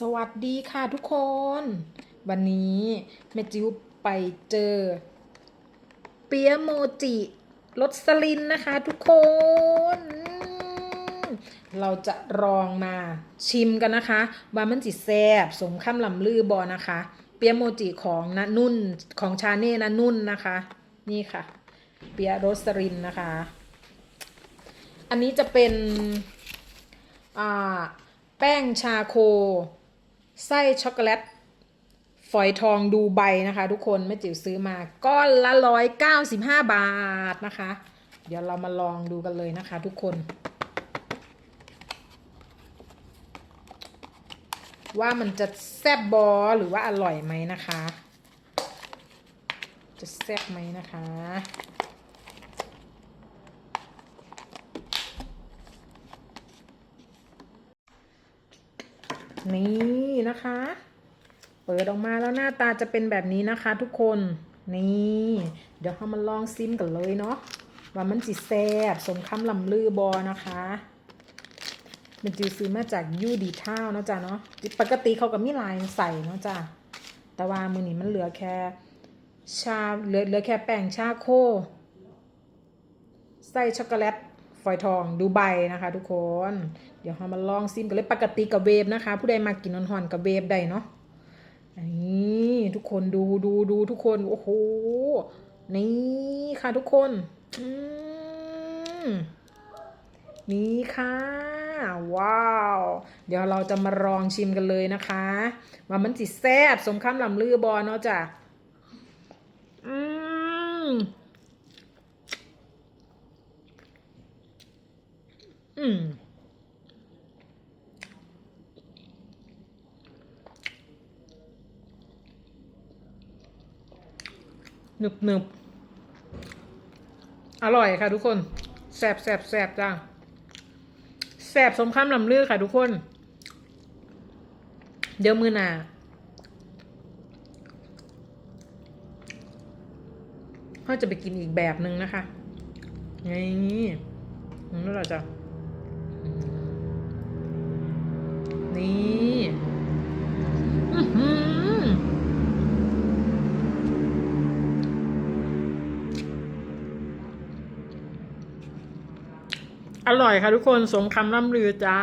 สวัสดีค่ะทุกคน วันนี้แม่จิวไปเจอ เปียโมจิรสสลินนะคะทุกคน เราจะลองมาชิมกันนะคะว่ามันจิแซบสมคำลำลือบอนะคะ เปียโมจิของนานุ่นของชาเน่นานุ่นนะคะ นี่ค่ะ เปียรสสลินนะคะ อันนี้จะเป็นอ่าแป้งชาโค ไส้ช็อกโกแลตฝอยทองดูใบนะคะ ทุกคนแม่จิ๋วซื้อมาก้อนละร้อยเก้าสิบห้าบาทนะคะ เดี๋ยวเรามาลองดูกันเลยนะคะ ทุกคน ว่ามันจะแซ่บบอหรือว่าอร่อยไหมนะคะ จะแซ่บไหมนะคะ นี่นะคะ เปิดออกมาแล้วหน้าตาจะเป็นแบบนี้นะคะ ทุกคน นี่ เดี๋ยวเรามาลองซิมกันเลยเนาะ ว่ามันจิแซบสมคำลำลือบอนะคะเป็นจิซื้อมาจากยูดีท่าวเนาะจ้ะเนาะ ปกติเขาก็มีลายใส่เนาะจ้ะ แต่ว่ามือนี้มันเหลือแค่ ชา เหลือเหลือแค่แป้งชาโคไส้ช็อกโกแลต ฝอยทองดูใบนะคะ ทุกคน เดี๋ยวเรามาลองซิมกันเลยปกติกับเวฟนะคะ ผู้ใดมากินนอนหอนกับเวฟได้เนาะนี่ทุกคนดูดูดูทุกคนโอ้โหนี่ค่ะทุกคนนี่ค่ะ ว้าว เดี๋ยวเราจะมาลองชิมกันเลยนะคะ ว่ามันจิแซ่บสมคำลำลือบอเนาะจ้ะอืม อืม หนึบหนึบอร่อยค่ะทุกคน แสบแสบแสบจ้าแสบสมคำลำลือค่ะทุกคน เดี๋ยวมือหนาเขาจะไปกินอีกแบบหนึ่งนะคะ นี่นั่นแหละจ้ะ นี่อร่อยค่ะทุกคนสมคำร่ำลือจ้า